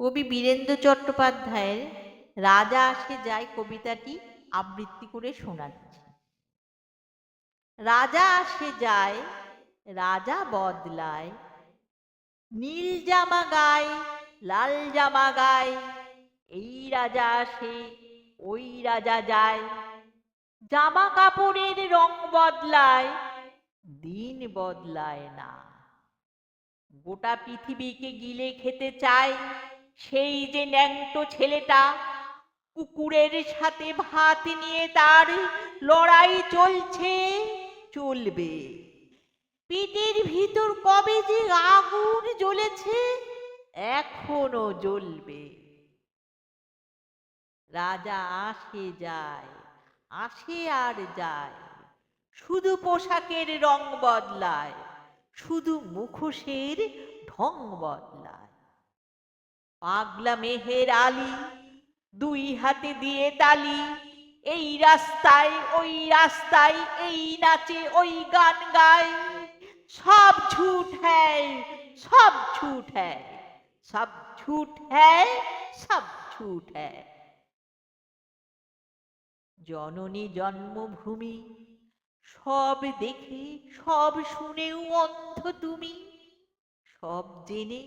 কবি বীরেন্দ্র চট্টোপাধ্যায়ের রাজা আসে যায় কবিতাটি আবৃত্তি করে শোনাচ্ছি। রাজা আসে যায়, রাজা বদলায়, নীল জামা গায়, লাল জামা গায়, এই রাজা আসে, ওই রাজা যায়, জামা কাপড়ের রং বদলায়, দিন বদলায় না। গোটা পৃথিবীকে গিলে খেতে চায় সেই যে ন্যাংটো ছেলেটা কুকুরের সাথে ভাত নিয়ে তার লড়াই চলছে, চলবে। পেটের ভিতর কবে যে আগুন জ্বলেছে, এখনও জ্বলবে। রাজা আসে যায়, আসে আর যায়। শুধু পোশাকের রং বদলায়, শুধু মুখোশের ঢং বদলায়। পাগলা মেহের আলী, দুই হাতে দিয়ে তালি, এই রাস্তায়, ওই রাস্তায়, এই নাচে, ওই গান গায়। সব ঝুট হ্যায়, সব ঝুট হ্যায়, সব ঝুট হ্যায়, সব ঝুট হ্যায়। জননী জন্মভূমি, সব দেখে, সব শুনেও অন্ধ তুমি, সব জেনে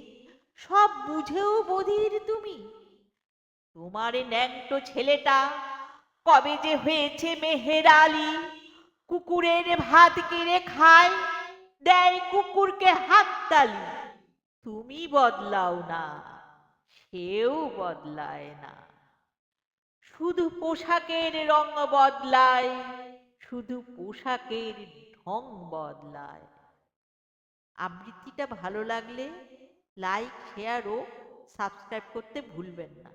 সব বুঝেও বধির তুমি। তোমার ন্যাংটো ছেলেটা কবে যে হয়েছে মেহের আলী, কুকুরের ভাত কেড়ে খায়, দেয় কুকুরকে হাততালি। তুমি বদলাও না, সেও বদলায় না। শুধু পোশাকের রং বদলায়, শুধু পোশাকের ঢং বদলায়। আবৃত্তিটা ভালো লাগলে লাইক শেয়ার ও সাবস্ক্রাইব করতে ভুলবেন না।